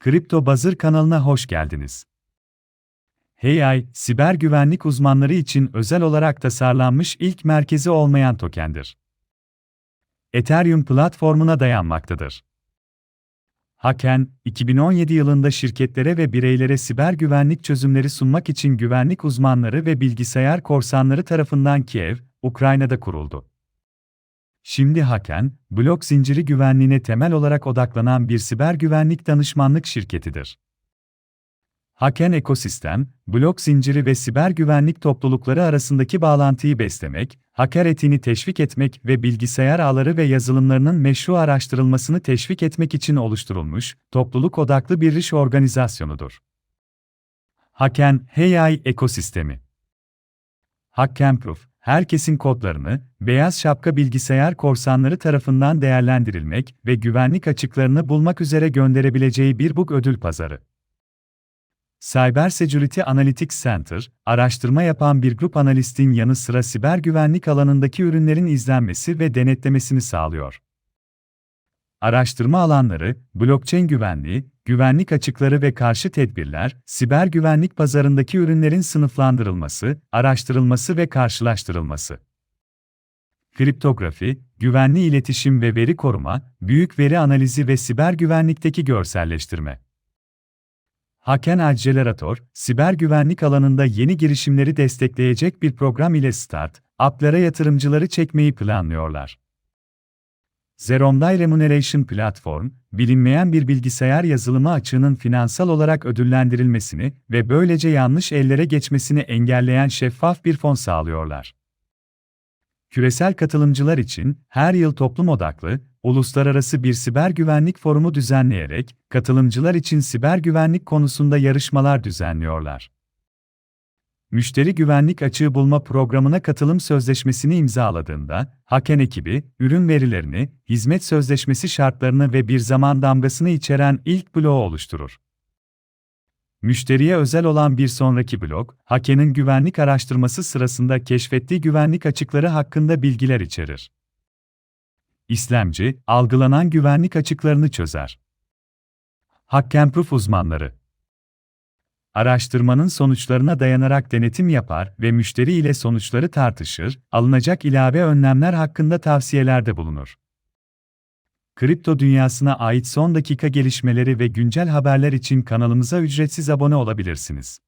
Kripto Bazır kanalına hoş geldiniz. AI, siber güvenlik uzmanları için özel olarak tasarlanmış ilk merkezi olmayan tokendir. Ethereum platformuna dayanmaktadır. Haken, 2017 yılında şirketlere ve bireylere siber güvenlik çözümleri sunmak için güvenlik uzmanları ve bilgisayar korsanları tarafından Kiev, Ukrayna'da kuruldu. Şimdi Haken, blok zinciri güvenliğine temel olarak odaklanan bir siber güvenlik danışmanlık şirketidir. Haken ekosistem, blok zinciri ve siber güvenlik toplulukları arasındaki bağlantıyı beslemek, hacker etiğini teşvik etmek ve bilgisayar ağları ve yazılımlarının meşru araştırılmasını teşvik etmek için oluşturulmuş, topluluk odaklı bir iş organizasyonudur. Haken, AI ekosistemi Hackkenproof, herkesin kodlarını, beyaz şapka bilgisayar korsanları tarafından değerlendirilmek ve güvenlik açıklarını bulmak üzere gönderebileceği bir bug ödül pazarı. Cyber Security Analytics Center, araştırma yapan bir grup analistin yanı sıra siber güvenlik alanındaki ürünlerin izlenmesi ve denetlemesini sağlıyor. Araştırma alanları, blockchain güvenliği, güvenlik açıkları ve karşı tedbirler, siber güvenlik pazarındaki ürünlerin sınıflandırılması, araştırılması ve karşılaştırılması. Kriptografi, güvenli iletişim ve veri koruma, büyük veri analizi ve siber güvenlikteki görselleştirme. Haken Accelerator, siber güvenlik alanında yeni girişimleri destekleyecek bir program ile start, app'lara yatırımcıları çekmeyi planlıyorlar. Zeromday Remuneration Platform, bilinmeyen bir bilgisayar yazılımı açığının finansal olarak ödüllendirilmesini ve böylece yanlış ellere geçmesini engelleyen şeffaf bir fon sağlıyorlar. Küresel katılımcılar için her yıl toplum odaklı, uluslararası bir siber güvenlik forumu düzenleyerek katılımcılar için siber güvenlik konusunda yarışmalar düzenliyorlar. Müşteri güvenlik açığı bulma programına katılım sözleşmesini imzaladığında, Haken ekibi, ürün verilerini, hizmet sözleşmesi şartlarını ve bir zaman damgasını içeren ilk bloğu oluşturur. Müşteriye özel olan bir sonraki blok, Haken'in güvenlik araştırması sırasında keşfettiği güvenlik açıkları hakkında bilgiler içerir. İslamcı, algılanan güvenlik açıklarını çözer. Hackkenproof uzmanları Araştırmanın sonuçlarına dayanarak denetim yapar ve müşteri ile sonuçları tartışır, alınacak ilave önlemler hakkında tavsiyelerde bulunur. Kripto dünyasına ait son dakika gelişmeleri ve güncel haberler için kanalımıza ücretsiz abone olabilirsiniz.